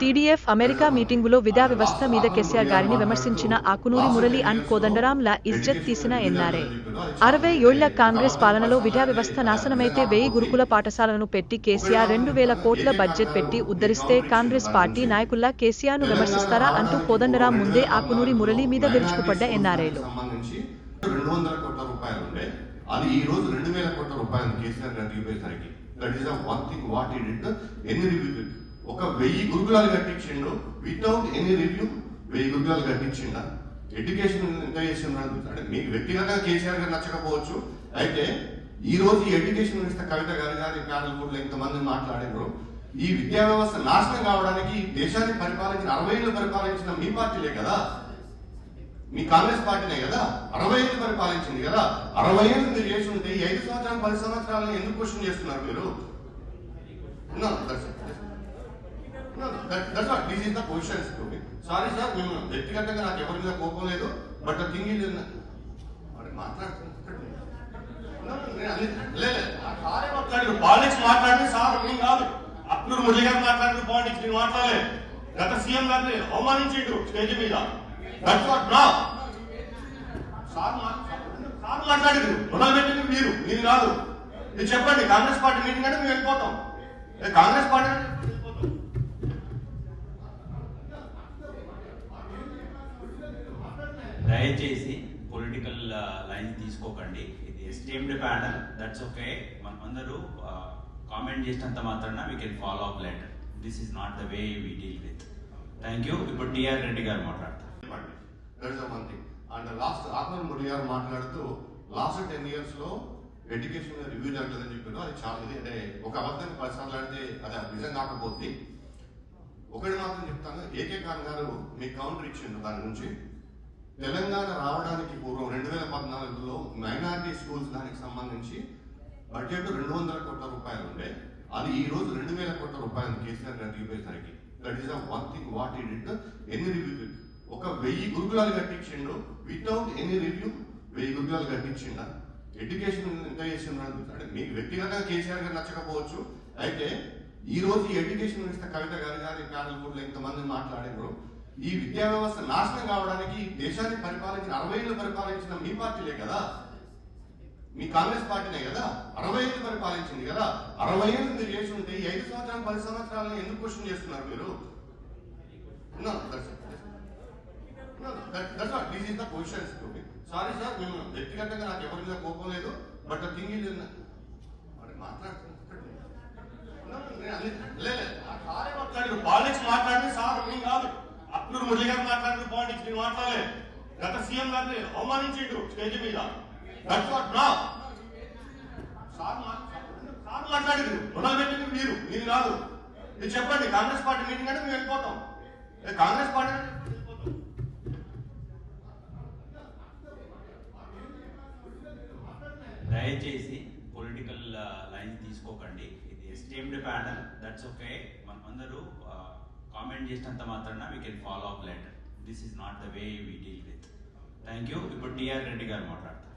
TDF America మీటింగులో విద్యా వ్యవస్థ మీద కేసీఆర్ గారిని విమర్శించిన ఆకునూరి మురళి అండ్ కోదండరాంల ఇజ్జత్ తీసిన ఎన్ఆర్ఏ అరవై ఏళ్ళ కాంగ్రెస్ పాలనలో విద్యా వ్యవస్థ నాశనమైతే వెయ్యి గురుకుల పాఠశాలను పెట్టి కేసీఆర్ రెండు వేల కోట్ల బడ్జెట్ పెట్టి ఉద్ధరిస్తే కాంగ్రెస్ పార్టీ నాయకుల్లా కేసీఆర్ను విమర్శిస్తారా అంటూ కోదండరాం ముందే ఆకునూరి మురళి మీద విరుచుకుపడ్డ ఎన్ఆర్ఏలు రెండు వందల కోట్ల రూపాయలు ఉండే. అది ఈ రోజు రెండు వేల కోట్ల రూపాయలు కేసీఆర్ గారు దిగిపోయేసరికి that is one thing what he did ఎన్ని రివ్యూ ఒక వెయ్యి గురుకులాలు కట్టించిండు. వితౌట్ ఎనీ రివ్యూ వెయ్యి గురుకులాలు కట్టించిండ? ఎడ్యుకేషన్ ఎంత చేస్తున్నాడు అంటే మీకు వ్యక్తిగతంగా కేసీఆర్ గారు నచ్చకపోవచ్చు. అయితే ఈ రోజు ఎడ్యుకేషన్ మినిస్టర్ కవిత గారు కానీ ప్యానల్ కూడా ఇంతమంది మాట్లాడారు ఈ విద్యా వ్యవస్థ నాశనం కావడానికి దేశాన్ని పరిపాలించిన అరవై ఏళ్ళు పరిపాలించిన మీ పార్టీలే కదా. మీ కాంగ్రెస్ పార్టీనే కదా. అరవై ఏళ్ళు పరిపాలించింది కదా. అరవై ఏళ్ళు మీరు చేసి ఉంటే ఈ ఐదు సంవత్సరాలు పది సంవత్సరాలను ఎందుకు క్వశ్చన్ చేస్తున్నారు మీరు? This is the questions okay sorry sir మేము వ్యక్తిగతంగా నాకు ఎవరి మీద కోపం లేదు బట్ థింగ్ ఇస్ పాలిటిక్స్ మాట్లాడింది సార్ నేను కాదు. అప్పుడు మురళి గారు మాట్లాడింది పాలిటిక్స్ నేను మాట్లాడలేదు గత సీఎం గారిని అవమానించిండు స్టేజ్ మీద. దట్స్ వాట్ నా సార్ సార్ మాట్లాడింది రుణాలు పెట్టింది మీరు మీరు కాదు. మీరు చెప్పండి కాంగ్రెస్ పార్టీ మీటింగ్ అంటే మేము వెళ్ళిపోతాం. ఏ కాంగ్రెస్ పార్టీ అంటే వెళ్ళిపోతాం దయచేసి పొలిటికల్ లైన్స్ తీసుకోకండి. ఇది ఎస్టీఎండ్ ప్యానల్ దట్స్ ఓకే మనం అందరూ uh, కామెంట్ చేసినంత మాత్రాన we can follow up letter this is not the way we deal with thank you ఇప్పుడు టిఆర్ రెడ్డి గారు మాట్లాడతారు. అండ్ లాస్ట్ ఆత్మన్ మురళి గారు మాట్లాడుతూ లాస్ట్ టెన్ ఇయర్స్లో ఎడ్యుకేషన్ రివ్యూ జరగలేదని చెప్పారు. అది చాలా ఇది. అంటే ఒక అబద్ధాన్ని పరిసరాలు ఆడితే అది నిజం కాకపోతే ఒకటి మాత్రం చెప్తాను. ఏకే ఖాన్ గారు మీకు కౌంటర్ ఇచ్చిండు దాని గురించి. తెలంగాణ రావడానికి పూర్వం రెండు వేల పద్నాలుగులో మైనారిటీ స్కూల్స్ దానికి సంబంధించి బడ్జెట్ రెండు వందల కోట్ల రూపాయలు ఉండే అది ఈ రోజు రెండు వేల కోట్ల రూపాయలు కేసీఆర్ గారు దిగిపోయేసరికి that is one thing what he did ఎన్ని రివ్యూ ఒక వెయ్యి గురుకులాలు కట్టించిండు. వితౌట్ ఎనీ రివ్యూ వెయ్యి గురుకులాలు కట్టించిండ? ఎడ్యుకేషన్ ఎంత చేస్తున్నాడు అంటే మీకు వ్యక్తిగతంగా కేసీఆర్ గారు నచ్చకపోవచ్చు. అయితే ఈ రోజు ఎడ్యుకేషన్ మినిస్టర్ కవిత గారు కానీ ప్యానల్ కూడా ఇంతమంది మాట్లాడారు ఈ విద్యా వ్యవస్థ నాశనం కావడానికి దేశాన్ని పరిపాలించిన అరవై ఏళ్ళు పరిపాలించిన మీ పార్టీలే కదా? మీ కాంగ్రెస్ పార్టీనే కదా? అరవై ఏళ్ళు పరిపాలించింది కదా? అరవై ఏళ్ళు మీరు చేసి ఉంటే ఐదు సంవత్సరాలు పది సంవత్సరాలను ఎందుకు క్వశ్చన్ చేస్తున్నారు మీరు? This is the questions sorry sir మేము వ్యక్తిగతంగా నాకు ఎవరి మీద కోపం లేదు బట్ థింగ్ ఇస్ పాలిటిక్స్ మాట్లాడింది సార్ నేను కాదు ఇప్పుడు మురళి గారు మాట్లాడిన పాయింట్ ఇచ్చి నేను మాట్లాడలేదు గత సీఎం గారిని అవమానించిండు స్టేజ్ మీద. దట్స్ వాట్ నా సార్ సార్ మాట్లాడింది రుణాలు పెట్టింది మీరు. మీరు కాదు. మీరు చెప్పండి. కాంగ్రెస్ పార్టీ మీటింగ్ అంటే మేము వెళ్ళిపోతాం. కాంగ్రెస్ పార్టీ దయచేసి పొలిటికల్ లైన్ తీసుకోకండి. ఇది ఎస్టీఎండ్ ప్యానల్. దట్స్ ఓకే మనమందరూ కామెంట్ చేసినంత మాత్రాన we can follow up letter this is not the way we deal with thank you ఇప్పుడు టిఆర్ రెడ్డి గారు మాట్లాడతారు.